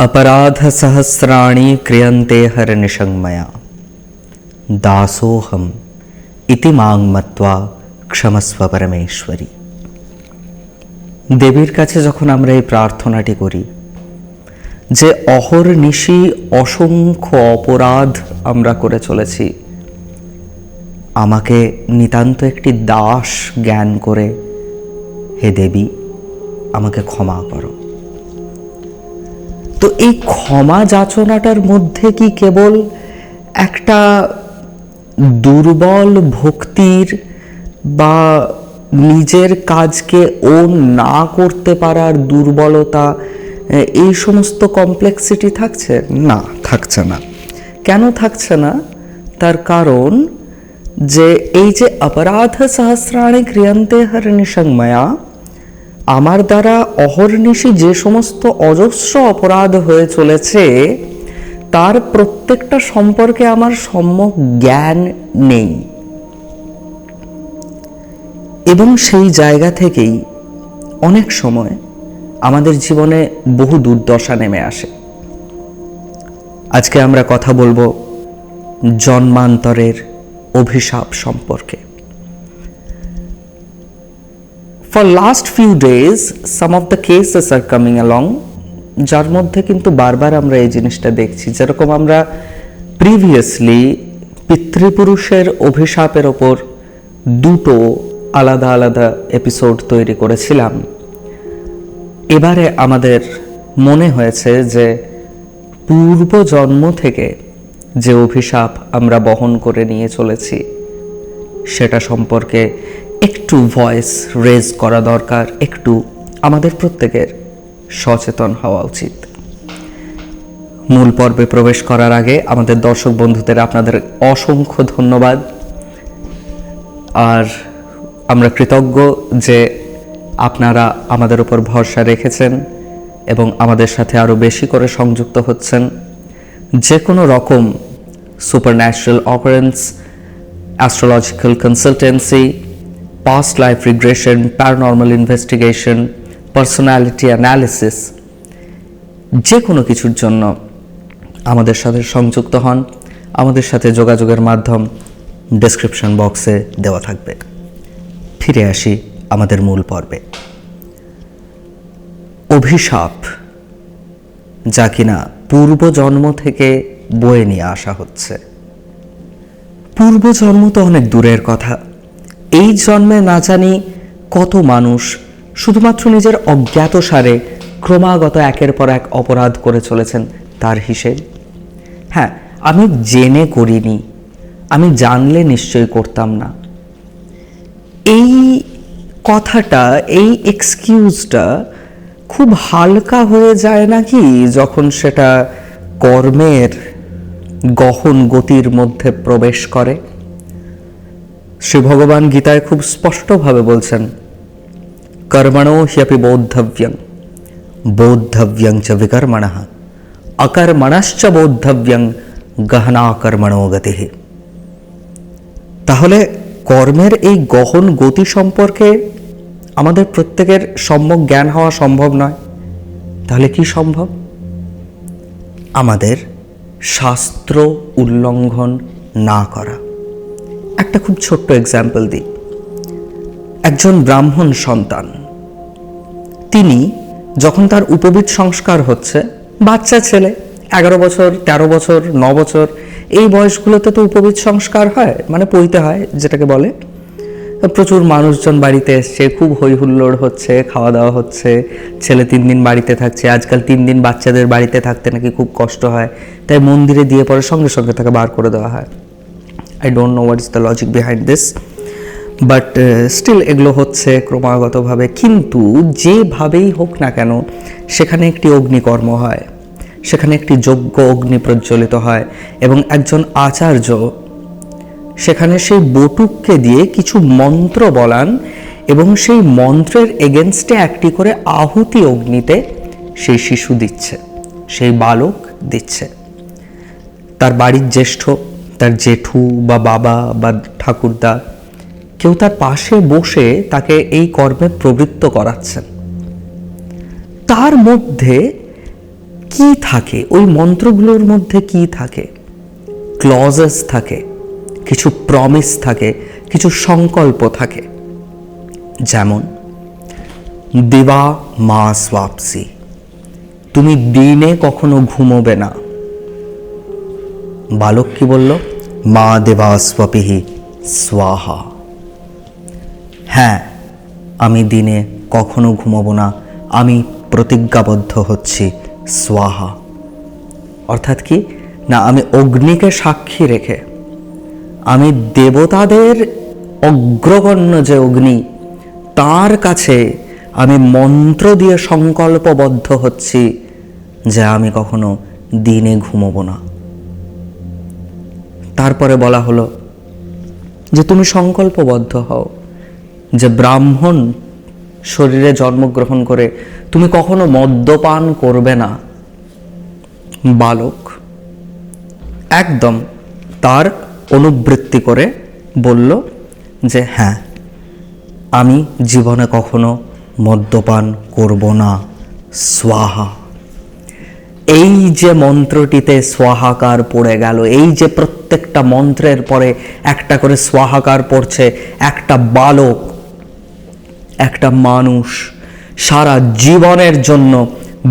अपराधसहस्राणि क्रियन्ते हरनिशङ्मया দাসোহম ইতি মাং মত্বা ক্ষমস্ব পরমেশ্বরী দেবীর কাছে যখন আমরা এই প্রার্থনাটি করি যে অহর্নিশি অসংখ্য অপরাধ আমরা করে চলেছি আমাকে নিতান্ত একটি দাস জ্ঞান করে হে দেবী আমাকে ক্ষমা করো তো এই ক্ষমা যাচনাটার মধ্যে কি কেবল একটা দুর্বল ভক্তির বা নিজের কাজকে ও না করতে পারার দুর্বলতা এই সমস্ত কমপ্লেক্সিটি থাকছে? না থাকছে না। কেন থাকছে না? তার কারণ যে এই যে অপরাধ সহস্রাণী ক্রিয়ান্তে হরনিসংময়া আমার দ্বারা অহর্নিশি যে সমস্ত অজস্র অপরাধ হয়ে চলেছে, তার প্রত্যেকটা সম্পর্কে আমার সম্যক জ্ঞান নেই। এবং সেই জায়গা থেকেই অনেক সময় আমাদের জীবনে বহু দুর্দশা নেমে আসে। আজকে আমরা কথা বলব জন্মান্তরের অভিশাপ সম্পর্কে। For last few days some of the cases are coming along যার মধ্যে কিন্তু বারবার আমরা এই জিনিসটা দেখছি। যেরকম আমরা প্রিভিয়াসলি পিতৃপুরুষের অভিশাপের ওপর দুটো আলাদা আলাদা এপিসোড তৈরি করেছিলাম। এবারে আমাদের মনে হয়েছে যে পূর্ব জন্ম থেকে যে অভিশাপ আমরা বহন করে নিয়ে চলেছি, সেটা সম্পর্কে একটু ভয়েস রেজ করা দরকার, একটু আমাদের প্রত্যেকের সচেতন হওয়া উচিত। মূল পর্বে প্রবেশ করার আগে আমাদের দর্শক বন্ধুদের আপনাদের অসংখ্য ধন্যবাদ। আর আমরা কৃতজ্ঞ যে আপনারা আমাদের উপর ভরসা রেখেছেন এবং আমাদের সাথে আরও বেশি করে সংযুক্ত হচ্ছেন। যে কোনো রকম supernatural appearance astrological consultancy past life regression paranormal investigation personality analysis যে কোনো কিছুর জন্য আমাদের সাথে সংযুক্ত হন। আমাদের সাথে যোগাযোগের মাধ্যম ডেসক্রিপশন বক্সে দেওয়া থাকবে। ফিরে আসি আমাদের মূল পর্বে। অভিশাপ, যা কিনা পূর্বজন্ম থেকে বয়ে নিয়ে আসা হচ্ছে। পূর্বজন্ম তো অনেক দূরের কথা। এই জন্মে না জানি কত মানুষ শুধুমাত্র নিজের অজ্ঞাত সারে ক্রমাগত একের পর এক অপরাধ করে চলেছেন তার হিসেব। হ্যাঁ আমি জেনে করিনি, আমি জানলে নিশ্চয়ই করতাম না। এই কথাটা, এই এক্সকিউজটা খুব হালকা হয়ে যায় নাকি যখন সেটা কর্মের গহন গতির মধ্যে প্রবেশ করে? শ্রী ভগবান গীতায় খুব স্পষ্টভাবে বলছেন, কর্মণো হ্যপি বোদ্ধব্যং বোদ্ধব্যং চ বিকর্মণ। অকর্মণশ্চ বোদ্ধব্যং গহনা কর্মণো গতি। তাহলে কর্মের এই গহন গতি সম্পর্কে আমাদের প্রত্যেকের সম্যক জ্ঞান হওয়া সম্ভব নয়। তাহলে কি সম্ভব? আমাদের শাস্ত্র উল্লঙ্ঘন না করা। একটা খুব ছোট্ট এক্সাম্পল দিই। একজন ব্রাহ্মণ সন্তান। তিনি যখন তার উপবিদ সংস্কার হচ্ছে, বাচ্চা ছেলে, এগারো বছর ১৩ বছর, ন বছর, এই বয়সগুলোতে তো উপবিদ সংস্কার হয় মানে পইতে হয়, যেটাকে বলে। প্রচুর মানুষজন বাড়িতে এসছে, খুব হই হুল্লোড় হচ্ছে খাওয়া দাওয়া হচ্ছে, ছেলে তিন দিন বাড়িতে থাকছে, আজকাল তিন দিন বাচ্চাদের বাড়িতে থাকতে নাকি খুব কষ্ট হয়, তাই মন্দিরে দিয়ে পরে সঙ্গে সঙ্গে তাকে বার করে দেওয়া হয়। I don't know what is the logic behind this but still এগুলো হচ্ছে ক্রমাগতভাবে, কিন্তু যেভাবেই হোক না কেন, সেখানে একটি অগ্নিকর্ম হয়। সেখানে একটি যোগ্য অগ্নি প্রজ্বলিত হয় এবং একজন আচার্য সেখানে সেই বটুককে দিয়ে কিছু মন্ত্র বলান এবং সেই মন্ত্রের এগেনস্টে একটি করে আহুতি অগ্নিতে সেই শিশু দিচ্ছে, সেই বালক দিচ্ছে। তার বাড়ির জ্যেষ্ঠ তার জেঠু বা বাবা বা ঠাকুরদা কেউ তার পাশে বসে তাকে এই কর্মে প্রবৃত্ত করাচ্ছেন। তার মধ্যে কি থাকে? ওই মন্ত্রগুলোর মধ্যে কি থাকে? ক্লজেস থাকে, কিছু প্রমিস থাকে, কিছু সংকল্প থাকে। যেমন, দেবা মা স্বাপসি, তুমি দিনে কখনো ঘুমোবে না। বালক কি বলল? মা দেবা স্বপিহি স্বাহা। হ্যাঁ আমি দিনে কখনো ঘুমাবো না, আমি প্রতিজ্ঞাবদ্ধ হচ্ছি, স্বাহা। অর্থাৎ কি? না, আমি অগ্নিকে সাক্ষী রেখে, আমি দেবতাদের অগ্রগণ্য যে অগ্নি, তার কাছে আমি মন্ত্র দিয়ে সংকল্পবদ্ধ হচ্ছি যে আমি কখনো দিনে ঘুমোবো না। তারপরে বলা হলো যে তুমি সংকল্পবদ্ধ হও যে ব্রাহ্মণ শরীরে জন্মগ্রহণ করে তুমি কখনো মদ্যপান করবে না। বালক একদম তার অনুবৃত্তি করে বলল যে হ্যাঁ আমি জীবনে কখনো মদ্যপান করব না। স্বাহা। এই যে মন্ত্রটিতে সোহাকার পড়ে গেল, এই যে প্রত্যেকটা মন্ত্রের পরে একটা করে সোহাকার পড়ছে, একটা বালক, একটা মানুষ, সারা জীবনের জন্য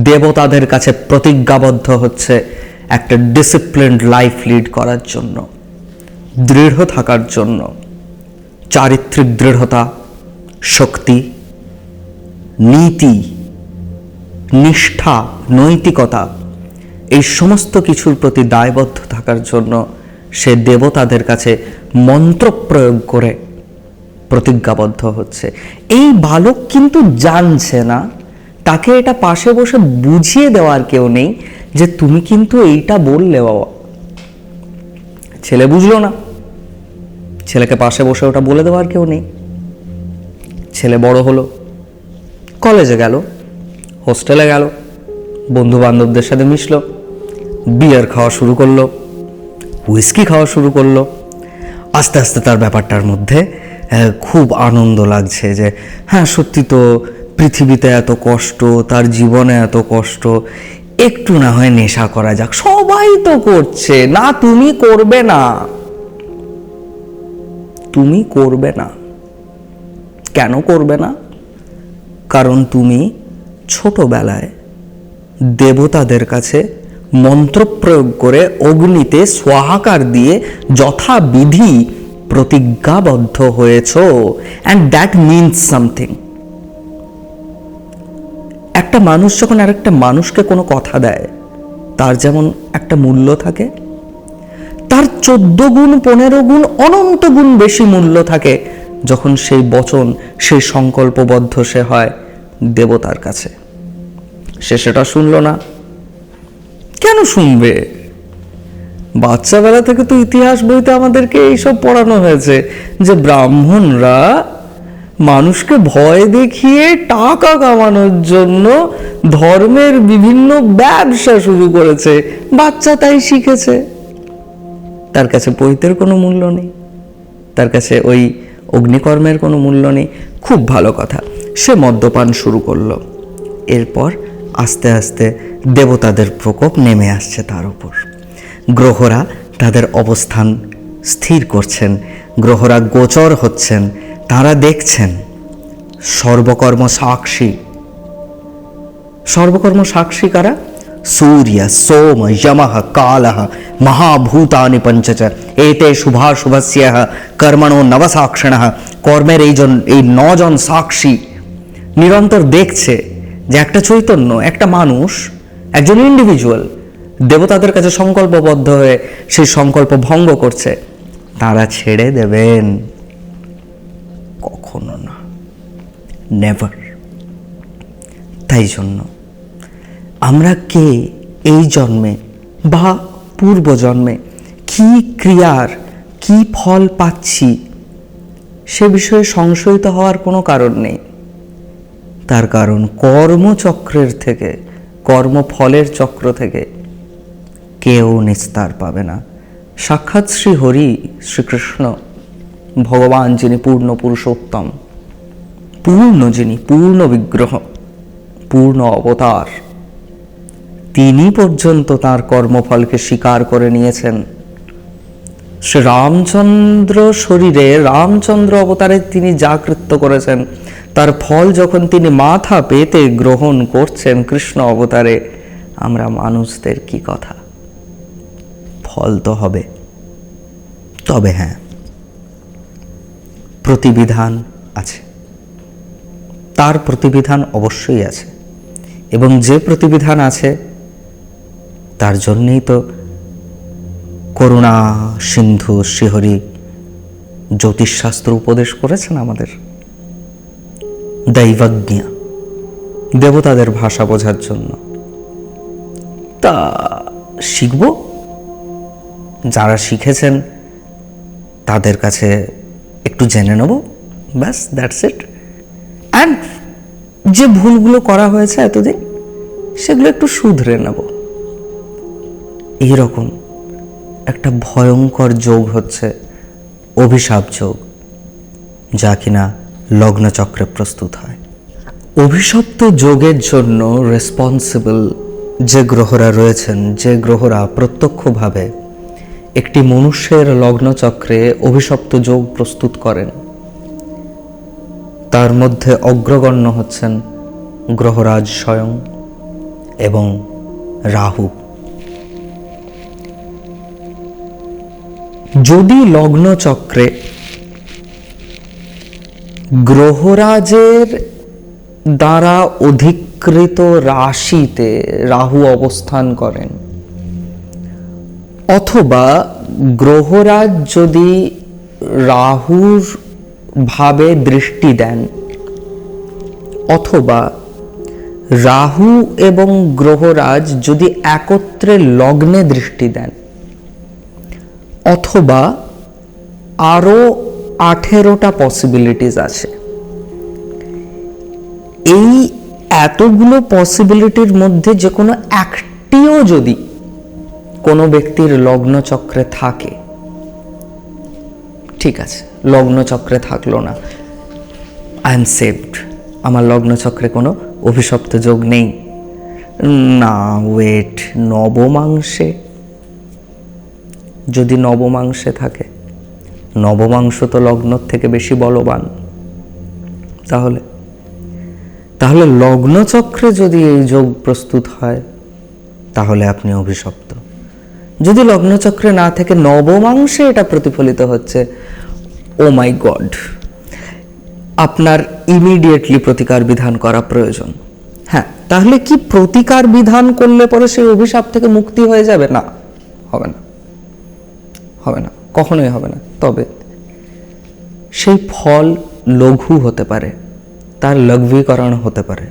দেবতাদের কাছে প্রতিজ্ঞাবদ্ধ হচ্ছে একটা ডিসিপ্লিনড লাইফ লিড করার জন্য, দৃঢ় থাকার জন্য, চারিত্রিক দৃঢ়তা, শক্তি, নীতি, নিষ্ঠা, নৈতিকতা এই সমস্ত কিছুর প্রতি দায়বদ্ধ থাকার জন্য সে দেবতাদের কাছে মন্ত্র প্রয়োগ করে প্রতিজ্ঞাবদ্ধ হচ্ছে। এই বালক কিন্তু জানছে না। তাকে এটা পাশে বসে বুঝিয়ে দেওয়ার কেউ নেই যে তুমি কিন্তু এইটা বললে বাবা। ছেলে বুঝলো না। ছেলেকে পাশে বসে ওটা বলে দেওয়ার কেউ নেই। ছেলে বড় হলো। কলেজে গেল। হোস্টেলে গেল। বন্ধু বান্ধবদের সাথে মিশলো। বিয়ার খাওয়া শুরু করল হুইস্কি খাওয়া শুরু করল। আস্তে আস্তে তার ব্যাপারটার মধ্যে খুব আনন্দ লাগছে যে হ্যাঁ সত্যি তো পৃথিবীতে এত কষ্ট, তার জীবনে এত কষ্ট, একটু না হয় নেশা করা যাক, সবাই তো করছে, না তুমি করবে না। তুমি করবে না। কেন করবে না? কারণ তুমি ছোটবেলায় দেবতাদের কাছে মন্ত্র প্রয়োগ করে অগ্নিতে সোহাকার দিয়ে যথাবিধি প্রতিজ্ঞাবদ্ধ হয়েছ। অ্যান্ড দ্যাট মিনস সামথিং একটা মানুষ যখন আরেকটা মানুষকে কোনো কথা দেয়, তার যেমন একটা মূল্য থাকে, তার চোদ্দ গুণ, পনেরো গুণ, অনন্ত গুণ বেশি মূল্য থাকে যখন সেই বচন, সেই সংকল্পবদ্ধ সে হয় দেবতার কাছে। সে সেটা শুনল না। কেন শুনবে? বাচ্চাবেলা থেকে তো ইতিহাস বইতে আমাদেরকে এইসব পড়ানো হয়েছে যে ব্রাহ্মণরা মানুষকে ভয় দেখিয়ে টাকা কামানোর জন্য ধর্মের বিভিন্ন ব্যবসা শুরু করেছে। বাচ্চা তাই শিখেছে। তার কাছে পৈতের কোনো মূল্য নেই। তার কাছে ওই অগ্নিকর্মের কোনো মূল্য নেই। খুব ভালো কথা। সে মদ্যপান শুরু করল। এরপর আস্তে আস্তে দেবতাদের প্রকোপ নেমে আসছে তার উপর। গ্রহরা তাদের অবস্থান স্থির করছেন, গ্রহরা গোচর হচ্ছেন, তারা দেখছেন সর্বকর্ম সাক্ষী। সর্বকর্ম সাক্ষী কারা? সূর্য, সোম যমঃ কালः মহাভূতানি পঞ্চচ, এতে শুভাশুভস্য কর্মণো নবসাক্ষিণः। কর্মের এই জন এই নজন সাক্ষী নিরন্তর দেখছে। যে একটা চৈতন্য, একটা মানুষ, একজন ইন্ডিভিজুয়াল দেবতাদের কাছে সংকল্পবদ্ধ হয়ে সেই সংকল্প ভঙ্গ করছে, তারা ছেড়ে দেবেন। কখনো না। নেভার তাই জন্য আমরা কে এই জন্মে বা পূর্ব জন্মে কি ক্রিয়ার, কি ফল পাচ্ছি, সে বিষয়ে সংশয়িত হওয়ার কোনো কারণ নেই। তার কারণ কর্মচক্রের থেকে, কর্মফলের চক্র থেকে কেউ নিস্তার পাবে না। সাক্ষাৎ শ্রী হরি শ্রীকৃষ্ণ, ভগবান যিনি পূর্ণ পুরুষোত্তম, পূর্ণ যিনি পূর্ণ বিগ্রহ, পূর্ণ অবতার, তিনি পর্যন্ত তার কর্মফলকে স্বীকার করে নিয়েছেন। শ্রী রামচন্দ্র শরীরে, রামচন্দ্র অবতারে তিনি যা কৃত্য করেছেন। তার ফল যখন তিনি মাথা পেতে গ্রহণ করছেন কৃষ্ণ অবতারে, আমরা মানুষদের কি কথা? ফল তো হবে। তবে হ্যাঁ প্রতিবিধান আছে। তার প্রতিবিধান অবশ্যই আছে। এবং যে প্রতিবিধান আছে, তার জন্যেই তো করুণা, সিন্ধু শ্রীহরি জ্যোতিষশাস্ত্র উপদেশ করেছেন আমাদের। দৈবজ্ঞা। দেবতাদের ভাষা বোঝার জন্য। তা শিখব? যারা শিখেছেন, তাদের কাছে একটু জেনে নেব। ব্যাস দ্যাটস ইট অ্যান্ড যে ভুলগুলো করা হয়েছে এতদিন, সেগুলো একটু শুধরে নেব। এইরকম একটা ভয়ঙ্কর যোগ হচ্ছে অভিশাপ যোগ, যা কিনা লগ্নচক্রে প্রস্তুত হয়। অভিশপ্ত যোগের জন্য রেসপন্সিবল যে গ্রহরা রয়েছেন, যে গ্রহরা প্রত্যক্ষভাবে একটি মনুষ্যের লগ্নচক্রে অভিশপ্ত যোগ প্রস্তুত করেন, তার মধ্যে অগ্রগণ্য হচ্ছেন গ্রহরাজ স্বয়ং এবং রাহু। যদি লগ্নচক্রে গ্রহরাজের দ্বারা অধিকৃত রাশিতে রাহু অবস্থান করেন। অথবা গ্রহরাজ যদি রাহুর ভাবে দৃষ্টি দেন, অথবা রাহু এবং গ্রহরাজ যদি একত্রে লগ্নে দৃষ্টি দেন, অথবা আরও আঠেরোটা পসিবিলিটিস আছে। এই এতগুলো পসিবিলিটির মধ্যে যে কোনো একটিও যদি কোনো ব্যক্তির লগ্নচক্রে থাকে, ঠিক আছে লগ্নচক্রে থাকল না আই এম সেভড আমার লগ্নচক্রে কোনো অভিশপ্ত যোগ নেই, না ওয়েট নবমাংসে যদি নবমাংসে থাকে নবমাংস তো লগ্নর থেকে বেশি বলবান। তাহলে তাহলে লগ্নচক্রে যদি এই যোগ প্রস্তুত হয়, তাহলে আপনি অভিশপ্ত। যদি লগ্নচক্রে না থেকে নবমাংসে এটা প্রতিফলিত হচ্ছে, ও মাই গড, আপনার ইমিডিয়েটলি প্রতিকার বিধান করা প্রয়োজন। হ্যাঁ তাহলে কি প্রতিকার বিধান করলে পরে সেই অভিশাপ থেকে মুক্তি হয়ে যাবে? না, হবে না। হবে না। কখনোই হবে না। তবে সেই ফল লঘু হতে পারে, তার লঘ্বীকরণ হতে পারে।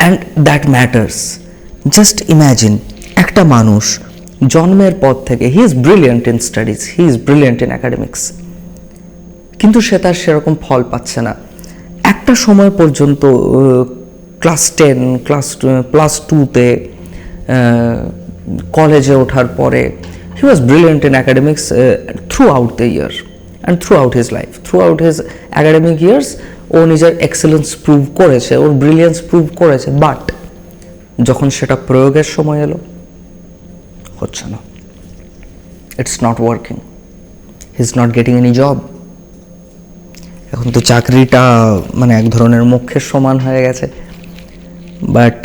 And that matters just imagine একটা মানুষ জন্মের পর থেকে he is brilliant in studies he is brilliant in academics কিন্তু সে তার সেরকম ফল পাচ্ছে না। একটা সময় পর্যন্ত ক্লাস টেন ক্লাস প্লাস টুতে কলেজে ওঠার পরে brilliant in academics throughout the year and throughout his life throughout his academic years ও নিজের এক্সেলেন্স প্রুভ করেছে, ওর ব্রিলিয়েন্স প্রুভ করেছে বাট যখন সেটা প্রয়োগের সময় এলো, হচ্ছে না। It's not working he not getting any job এখন তো চাকরিটা মানে এক ধরনের মুখ্যের সমান হয়ে গেছে। বাট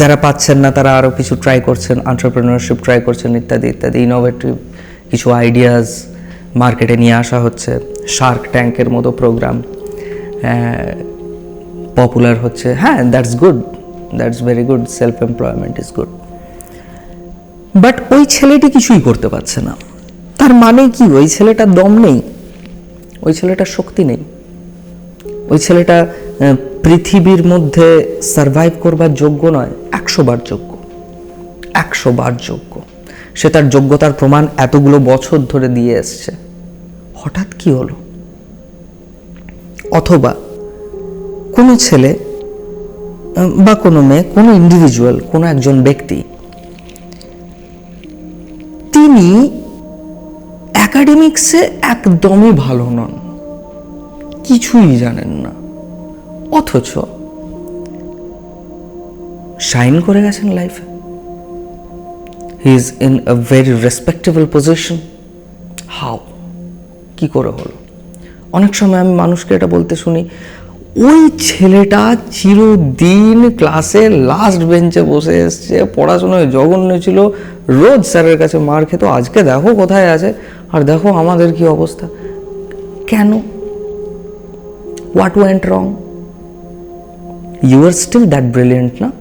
যারা পাচ্ছেন না, তারা আরও কিছু ট্রাই করছেন আন্টারপ্রেনারশিপ ট্রাই করছেন ইত্যাদি ইত্যাদি ইনোভেটিভ কিছু আইডিয়াস মার্কেটে নিয়ে আসা হচ্ছে। শার্ক ট্যাঙ্কের মতো প্রোগ্রাম পপুলার হচ্ছে। হ্যাঁ that's good that's very good self employment is good but ওই ছেলেটি কিছুই করতে পারছে না। তার মানে কি? ওই ছেলেটার দম নেই, ওই ছেলেটার শক্তি নেই। ওই ছেলেটা পৃথিবীর মধ্যে সারভাইভ করবার যোগ্য নয়, একশো বার যোগ্য। একশো বার যোগ্য। সে তার যোগ্যতার প্রমাণ এতগুলো বছর ধরে দিয়ে এসছে। হঠাৎ কি হলো? অথবা কোনো ছেলে বা কোনো মেয়ে, কোনো ইন্ডিভিজুয়াল কোনো একজন ব্যক্তি, তিনি অ্যাকাডেমিক্সে একদমই ভালো নন। কিছুই জানেন না। অথচ শাইন করে গেছেন লাইফে। He is in a very respectable position how কি করে হলো? অনেক সময় আমি মানুষকে এটা বলতে শুনি, ওই ছেলেটা চিরদিন ক্লাসে লাস্ট বেঞ্চে বসে এসছে, পড়াশোনায় জঘন্য ছিল, রোজ স্যারের কাছে মার খেত, আজকে দেখো কোথায় আছে, আর দেখো আমাদের কি অবস্থা। কেন? What went wrong you are still that brilliant না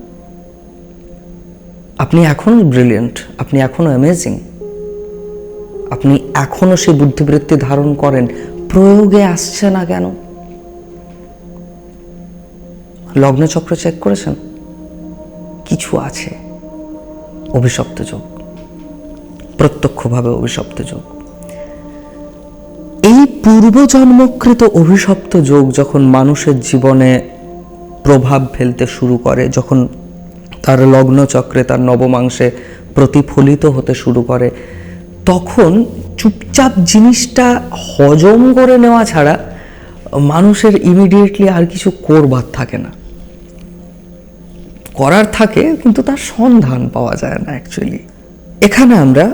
আপনি এখনও ব্রিলিয়েন্ট আপনি এখনও অ্যামেজিং আপনি এখনও সেই বুদ্ধিবৃত্তি ধারণ করেন, প্রয়োগে আসছে না কেন? লগ্নচক্র চেক করেছেন? কিছু আছে, অভিশপ্ত যোগ, প্রত্যক্ষভাবে অভিশপ্ত যোগ। এই পূর্বজন্মকৃত অভিশপ্ত যোগ যখন মানুষের জীবনে প্রভাব ফেলতে শুরু করে, যখন তার লগ্নচক্রে তার নবমাংসে প্রতিফলিত হতে শুরু করে, তখন চুপচাপ জিনিসটা হজম করে নেওয়া ছাড়া মানুষের ইমিডিয়েটলি আর কিছু করবার থাকে না। করার থাকে, কিন্তু তার সন্ধান পাওয়া যায় না অ্যাকচুয়ালি এখানে আমরা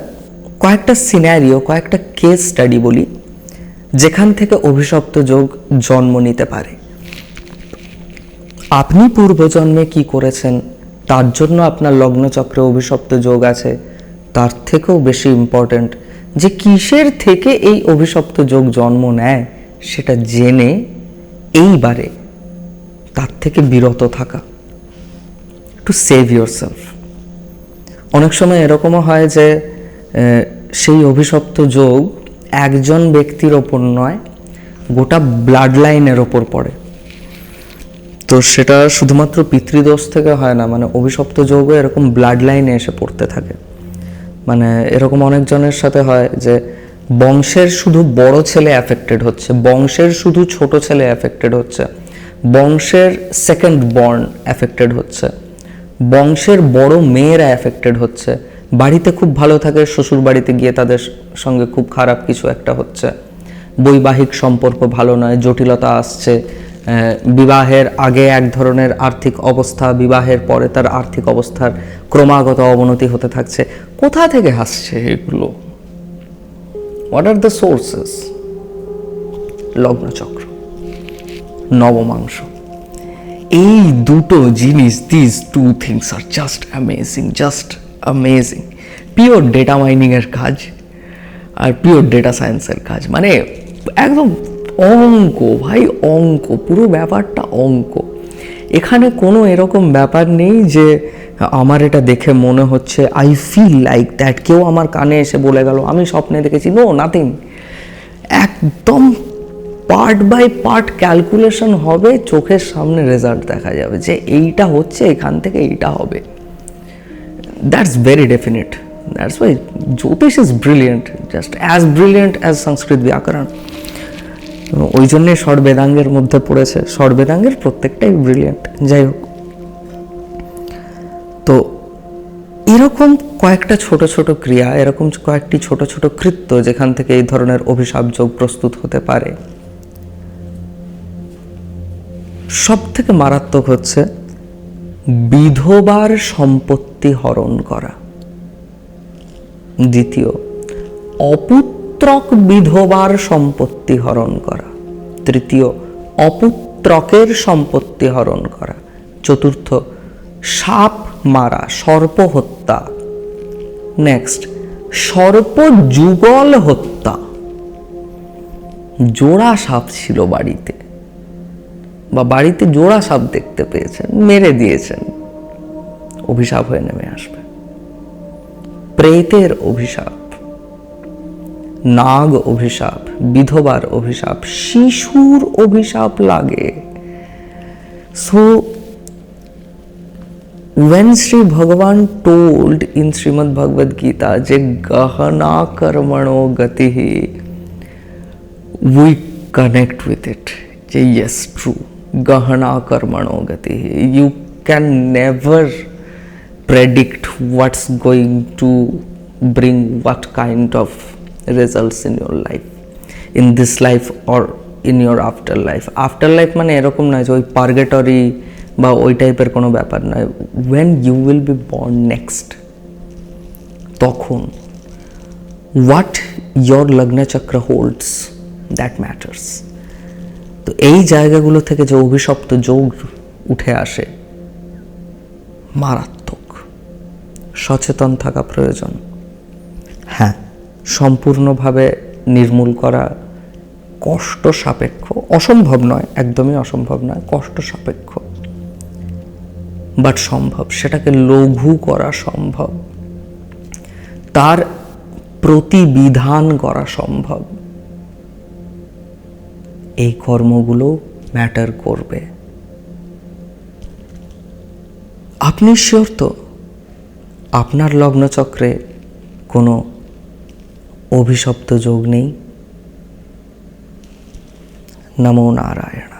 কয়েকটা সিনারিও কয়েকটা কেস স্টাডি বলি, যেখান থেকে অভিশপ্ত যোগ জন্ম নিতে পারে। আপনি পূর্বজন্মে কি করেছেন? তার জন্য আপনার লগ্নচক্রে অভিশপ্ত যোগ আছে। তার থেকেও বেশি ইম্পর্ট্যান্ট যে কিসের থেকে এই অভিশপ্ত যোগ জন্ম নেয়, সেটা জেনে এইবারে তার থেকে বিরত থাকা। টু সেভ ইয়োর সেলফ অনেক সময় এরকমও হয় যে সেই অভিশপ্ত যোগ একজন ব্যক্তির ওপর নয়, গোটা ব্লাড লাইনের ওপর পড়ে। তো সেটা শুধুমাত্র পিতৃদোষ থেকে হয় না মানে অভিশপ্ত যৌগ এরকম ব্লাড লাইনে এসে পড়তে থাকে। মানে এরকম অনেকজনের সাথে হয় যে বংশের শুধু বড় ছেলে অ্যাফেক্টেড হচ্ছে, বংশের শুধু ছোট ছেলে অ্যাফেক্টেড হচ্ছে, বংশের সেকেন্ড বর্ন অ্যাফেক্টেড হচ্ছে, বংশের বড় মেয়েরা অ্যাফেক্টেড হচ্ছে, বাড়িতে খুব ভালো থাকে শ্বশুর বাড়িতে গিয়ে তাদের সঙ্গে খুব খারাপ কিছু একটা হচ্ছে, বৈবাহিক সম্পর্ক ভালো নয়, জটিলতা আসছে বিবাহের আগে এক ধরনের আর্থিক অবস্থা, বিবাহের পরে তার আর্থিক অবস্থার ক্রমাগত অবনতি হতে থাকছে। কোথা থেকে আসছে এগুলো? হোয়াট আর দ্য সোর্সেস লগ্নচক্র, নবমাংস। এই দুটো জিনিস this two things are just amazing just amazing pure data মাইনিংয়ের কাজ আর পিওর ডেটা সায়েন্সের কাজ। মানে একদম অঙ্ক, ভাই অঙ্ক, পুরো ব্যাপারটা অঙ্ক। এখানে কোনো এরকম ব্যাপার নেই যে আমার এটা দেখে মনে হচ্ছে আই ফিল লাইক দ্যাট কেউ আমার কানে এসে বলে গেল, আমি স্বপ্নে দেখেছি। নো নাথিং একদম পার্ট বাই পার্ট ক্যালকুলেশন হবে, চোখের সামনে রেজাল্ট দেখা যাবে যে এইটা হচ্ছে, এখান থেকে এইটা হবে। That's very definite that's why Jyotish is brilliant just as brilliant as Sanskrit ব্যাকরণ ওই জন্যে স্বর বেদাঙ্গের মধ্যে পড়েছে। স্বর বেদাঙ্গের প্রত্যেকটাই ব্রিলিয়েন্ট যাই হোক। তো এরকম কয়েকটা ছোট ছোট ক্রিয়া, এরকম কয়েকটি ছোট ছোট কৃত্য যেখান থেকে এই ধরনের অভিশাপ যোগ প্রস্তুত হতে পারে সব থেকে মারাত্মক হচ্ছে বিধবার সম্পত্তি হরণ করা। দ্বিতীয় অপুত্রক বিধবার সম্পত্তি হরণ করা। তৃতীয়, অপুত্রকের সম্পত্তি হরণ করা। চতুর্থ, সাপ মারা সর্প হত্যা নেক্সট সর্প যুগল হত্যা। জোড়া সাপ ছিল বাড়িতে। বা বাড়িতে জোড়া সাপ দেখতে পেয়েছেন, মেরে দিয়েছেন। অভিশাপ হয়ে নেমে আসবে। প্রেতের অভিশাপ। নাগ অভিশাপ বিধবার অভিশাপ শিশুর অভিশাপ লাগে so when Sri Bhagavan told in Srimad Bhagavad Gita যে গহনা কর্মণো গতিহি we connect with it যে yes true gahana karmano gati you can never predict what's going to bring what kind of results life in this life or in or after life after life মানে এরকম নয় যে ওই purgatory বা ওই টাইপের কোনো ব্যাপার নয়। When you will be born next তখন হোয়াট ইয়োর লগ্নচক্র হোল্ডস দ্যাট ম্যাটার্স তো এই জায়গাগুলো থেকে যে অভিশপ্ত যোগ উঠে আসে, মারাত্মক। সচেতন থাকা প্রয়োজন। হ্যাঁ। সম্পূর্ণভাবে নির্মূল করা কষ্ট সাপেক্ষ। অসম্ভব নয়, একদমই অসম্ভব নয়, কষ্ট সাপেক্ষ। বাট সম্ভব, সেটাকে লঘু করা সম্ভব। তার প্রতিবিধান করা সম্ভব। এই কর্মগুলো ম্যাটার করবে। আপনি শিওর তো? আপনার লগ্নচক্রে কোনো অভিশপ্ত যোগ নেই। নমো নারায়ণ।